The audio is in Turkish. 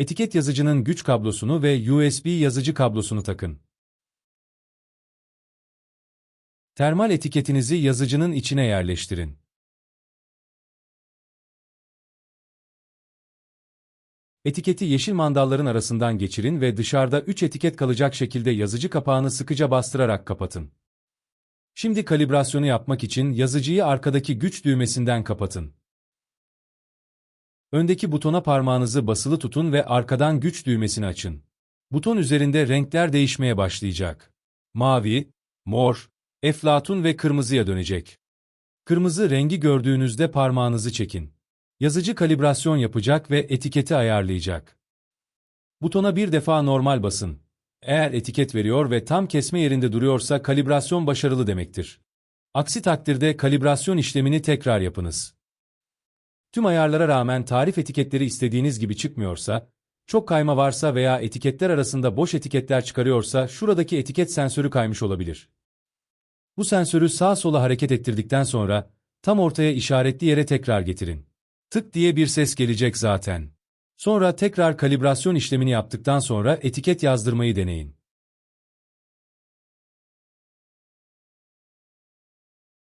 Etiket yazıcının güç kablosunu ve USB yazıcı kablosunu takın. Termal etiketinizi yazıcının içine yerleştirin. Etiketi yeşil mandalların arasından geçirin ve dışarıda 3 etiket kalacak şekilde yazıcı kapağını sıkıca bastırarak kapatın. Şimdi kalibrasyonu yapmak için yazıcıyı arkadaki güç düğmesinden kapatın. Öndeki butona parmağınızı basılı tutun ve arkadan güç düğmesini açın. Buton üzerinde renkler değişmeye başlayacak. Mavi, mor, eflatun ve kırmızıya dönecek. Kırmızı rengi gördüğünüzde parmağınızı çekin. Yazıcı kalibrasyon yapacak ve etiketi ayarlayacak. Butona bir defa normal basın. Eğer etiket veriyor ve tam kesme yerinde duruyorsa kalibrasyon başarılı demektir. Aksi takdirde kalibrasyon işlemini tekrar yapınız. Tüm ayarlara rağmen tarif etiketleri istediğiniz gibi çıkmıyorsa, çok kayma varsa veya etiketler arasında boş etiketler çıkarıyorsa şuradaki etiket sensörü kaymış olabilir. Bu sensörü sağa sola hareket ettirdikten sonra tam ortaya işaretli yere tekrar getirin. Tık diye bir ses gelecek zaten. Sonra tekrar kalibrasyon işlemini yaptıktan sonra etiket yazdırmayı deneyin.